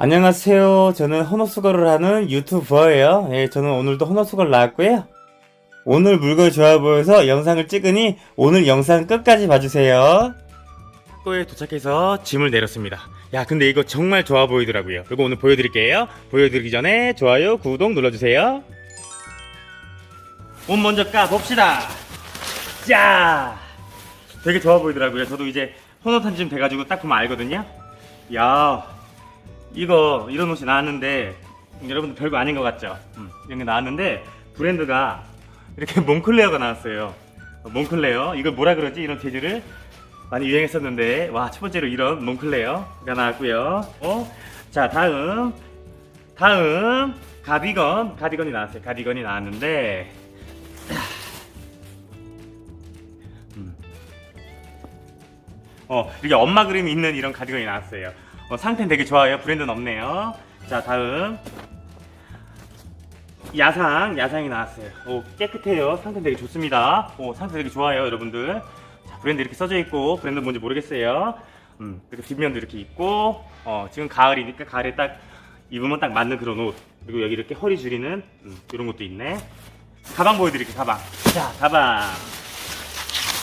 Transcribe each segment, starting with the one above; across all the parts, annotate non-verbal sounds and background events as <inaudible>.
안녕하세요. 저는 헌어수거를 하는 유튜버예요. 예, 저는 오늘도 헌어수거를 나왔고요. 오늘 물건 좋아 보여서 영상을 찍으니 오늘 영상 끝까지 봐주세요. 학교에 도착해서 짐을 내렸습니다. 야, 근데 이거 정말 좋아 보이더라고요. 이거 오늘 보여드릴게요. 보여드리기 전에 좋아요, 구독 눌러주세요. 옷 먼저 까 봅시다. 자! 되게 좋아 보이더라고요. 저도 이제 헌옷한 짐 돼가지고 딱 보면 알거든요. 야, 이거 이런 옷이 나왔는데 여러분들 별거 아닌 것 같죠? 음, 이런 게 나왔는데 브랜드가 이렇게 <laughs> 몽클레어가 나왔어요. 어, 몽클레어 이걸 뭐라 그러지 이런 재질을 많이 유행했었는데 와 첫 번째로 이런 몽클레어가 나왔고요. 어? 자 다음 다음 가디건 가디건이 나왔어요. 가디건이 나왔는데 음. 어 이렇게 엄마 그림이 있는 이런 가디건이 나왔어요. 어, 상태는 되게 좋아요. 브랜드는 없네요. 자, 다음. 야상, 야상이 나왔어요. 오, 깨끗해요. 상태 되게 좋습니다. 오, 상태 되게 좋아요, 여러분들. 자, 브랜드 이렇게 써져 있고, 브랜드 뭔지 모르겠어요. 음, 이렇게 뒷면도 이렇게 있고, 어, 지금 가을이니까 가을에 딱 입으면 딱 맞는 그런 옷. 그리고 여기 이렇게 허리 줄이는, 음, 이런 것도 있네. 가방 보여드릴게요, 가방. 자, 가방.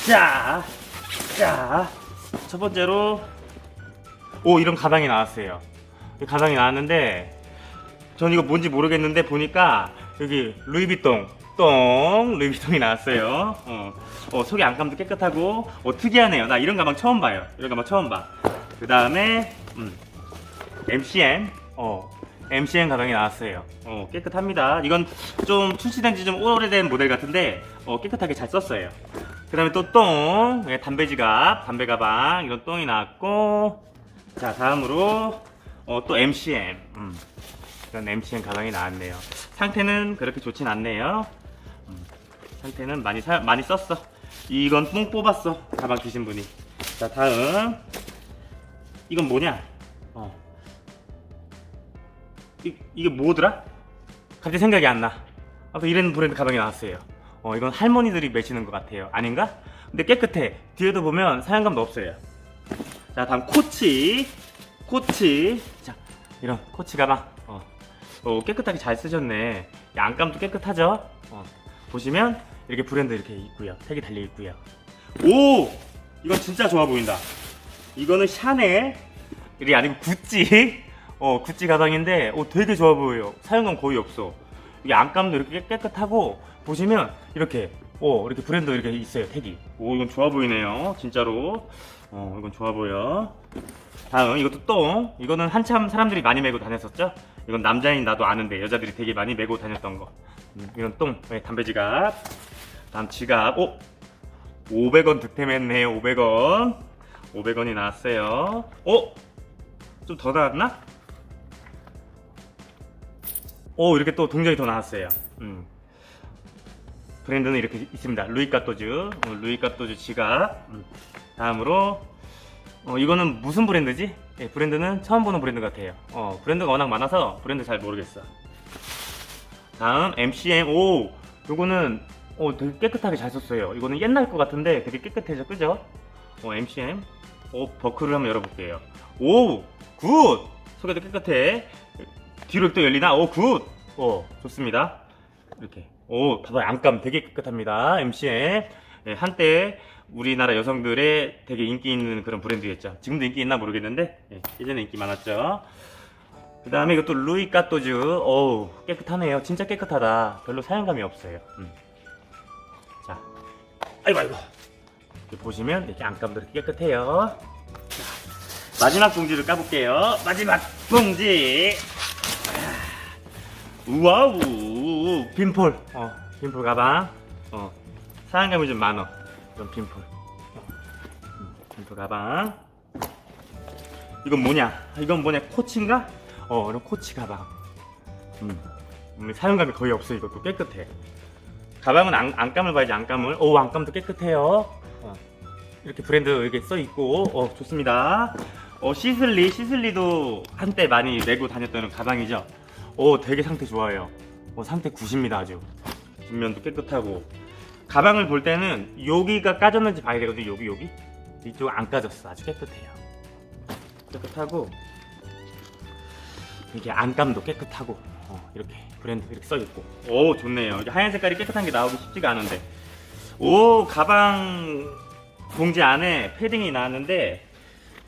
자, 자. 첫 번째로, 오 이런 가방이 나왔어요. 이 가방이 나왔는데 전 이거 뭔지 모르겠는데 보니까 여기 루이비통 똥 루이비통이 나왔어요. 어, 어, 속에 안감도 깨끗하고 어, 특이하네요. 나 이런 가방 처음 봐요. 이런 가방 처음 봐. 그 다음에 음, MCM 어 MCM 가방이 나왔어요. 어, 깨끗합니다. 이건 좀 출시된 지 좀 오래된 모델 같은데 어, 깨끗하게 잘 썼어요. 그 다음에 또 똥, 예, 담배 지갑, 담배 가방 이런 똥이 나왔고 자 다음으로 어, 또 MCM 음, 이런 MCM 가방이 나왔네요. 상태는 그렇게 좋진 않네요. 음, 상태는 많이 사, 많이 썼어. 이건 똥 뽑았어 가방 주신 분이. 자 다음. 이건 뭐냐? 어. 이, 이게 뭐더라? 갑자기 생각이 안나. 아무튼 이런 브랜드 가방이 나왔어요. 어 이건 할머니들이 매시는 것 같아요. 아닌가? 근데 깨끗해. 뒤에도 보면 사용감도 없어요 자 다음 코치. 코치. 자 이런 코치 가방 어, 어, 깨끗하게 잘 쓰셨네. 이 안감도 깨끗하죠? 어, 보시면 이렇게 브랜드 이렇게 있고요. 택이 달려 있고요. 오! 이건 진짜 좋아 보인다. 이거는 샤넬 이게 아니고 구찌. 어 구찌 가방인데 오 되게 좋아 보여요. 사용감 거의 없어. 이게 안감도 이렇게 깨- 깨끗하고 보시면 이렇게 오 이렇게 브랜드 이렇게 있어요 택이. 오 이건 좋아 보이네요. 진짜로. 어 이건 좋아 보여. 다음 이것도 똥. 이거는 한참 사람들이 많이 메고 다녔었죠? 이건 남자인 나도 아는데 여자들이 되게 많이 메고 다녔던 거. 음, 이건 똥. 네, 담배 지갑. 다음 지갑. 오! 500원 득템했네요 500원. 500원이 나왔어요. 오! 좀 더 나왔나? 오 이렇게 또 동전이 더 나왔어요. 음. 브랜드는 이렇게 있습니다 루이카토즈 어, 루이카토즈 지갑 음. 다음으로 어, 이거는 무슨 브랜드지? 예, 브랜드는 처음 보는 브랜드 같아요. 어, 브랜드가 워낙 많아서 브랜드 잘 모르겠어. 다음 MCM 오 요거는 어, 되게 깨끗하게 잘 썼어요. 이거는 옛날 거 같은데 되게 깨끗해져 그죠? 어, MCM 오 버클을 한번 열어볼게요. 오 굿! 소개도 깨끗해. 뒤로 또 열리나? 오 굿! 어 좋습니다. 이렇게 오 봐봐요 안감 되게 깨끗합니다. MCM 예, 한때 우리나라 여성들의 되게 인기 있는 그런 브랜드였죠. 지금도 인기 있나 모르겠는데 예, 예전에 인기 많았죠. 그 다음에 이것도 루이 까또즈. 어우 깨끗하네요. 진짜 깨끗하다. 별로 사용감이 없어요. 음. 자, 아이고 아이고. 이렇게 보시면 이렇게 안감도 이렇게 깨끗해요. 자, 마지막 봉지를 까볼게요. 마지막 봉지. 아, 우와우 빈폴. 어 빈폴 가방. 어 사용감이 좀 많어. 이런 핀풀. 음, 핀풀 가방. 이건 뭐냐? 이건 뭐냐? 코치인가? 어, 이런 코치 가방. 음, 음, 사용감이 거의 없어. 이것도 깨끗해. 가방은 안, 안감을 봐야지 안감을. 오, 안감도 깨끗해요. 어, 이렇게 브랜드 이렇게 써 있고, 어, 좋습니다. 어, 시슬리, 시슬리도 한때 많이 메고 다녔던 가방이죠. 오, 되게 상태 좋아요. 어, 상태 굿입니다, 아주. 뒷면도 깨끗하고. 가방을 볼 때는 여기가 까졌는지 봐야 되거든요. 여기 여기 이쪽 안 까졌어. 아주 깨끗해요. 깨끗하고 이게 안감도 깨끗하고 어, 이렇게 브랜드 이렇게 써 있고 오 좋네요. 이게 하얀 색깔이 깨끗한 게 나오기 쉽지가 않은데 오 가방 봉지 안에 패딩이 나왔는데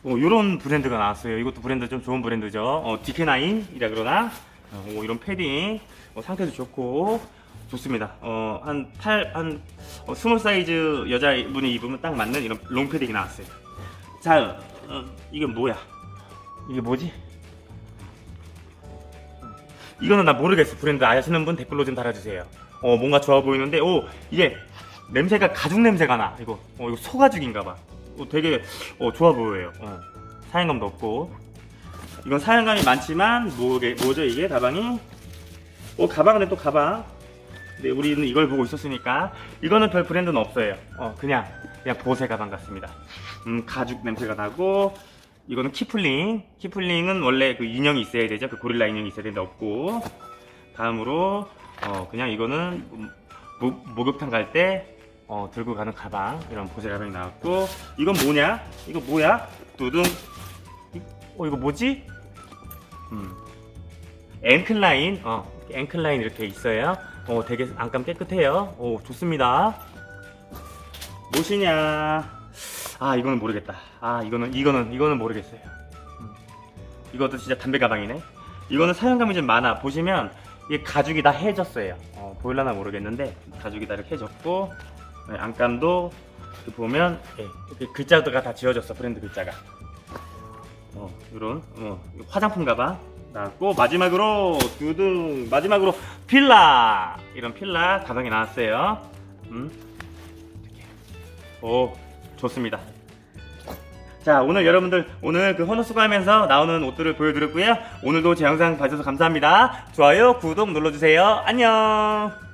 오, 이런 브랜드가 나왔어요. 이것도 브랜드 좀 좋은 브랜드죠. 어, 디케나인이라 그러나 어, 오, 이런 패딩 어, 상태도 좋고 좋습니다. 어, 한 8, 한 어, 20 사이즈 여자분이 입으면 딱 맞는 이런 롱 패딩이 나왔어요. 자, 어, 이게 뭐야? 이게 뭐지? 이거는 나 모르겠어. 브랜드 아시는 분 댓글로 좀 달아주세요. 어, 뭔가 좋아 보이는데, 오, 이게 냄새가 가죽 냄새가 나. 이거, 어, 이거 소가죽인가 봐. 어, 되게, 어, 좋아 보여요. 어, 사용감도 없고. 이건 사용감이 많지만, 뭐게, 뭐죠, 이게? 가방이? 오, 가방은 또 가방. 네, 우리는 이걸 보고 있었으니까. 이거는 별 브랜드는 없어요. 어, 그냥, 그냥 보세 가방 같습니다. 음, 가죽 냄새가 나고, 이거는 키플링. 키플링은 원래 그 인형이 있어야 되죠. 그 고릴라 인형이 있어야 되는데 없고. 다음으로 어 그냥 이거는 목, 목욕탕 갈때 어, 들고 가는 가방 이런 보세 가방이 나왔고 이건 뭐냐? 이거 뭐야? 두둥. 이- 어 이거 뭐지? 음. 앵클라인. 어 앵클 라인 이렇게 있어요. 어 되게 안감 깨끗해요. 오 좋습니다. 무엇이냐? 아 이거는 모르겠다. 아 이거는 이거는 이거는 모르겠어요. 음. 이것도 진짜 담배 가방이네. 이거는 사용감이 좀 많아. 보시면 이게 가죽이 다 해졌어요. 어, 보일라나 모르겠는데 가죽이 다 이렇게 해졌고 네, 안감도 이렇게 보면 예, 이렇게 글자가 다 지워졌어 브랜드 글자가. 어 이런 어, 화장품 가방 나왔고 마지막으로 두둥 마지막으로 필라 이런 필라 가방이 나왔어요. 음. 오 좋습니다. 자 오늘 여러분들 오늘 그 헌어 수거 하면서 나오는 옷들을 보여드렸고요. 오늘도 제 영상 봐주셔서 감사합니다. 좋아요 구독 눌러주세요. 안녕.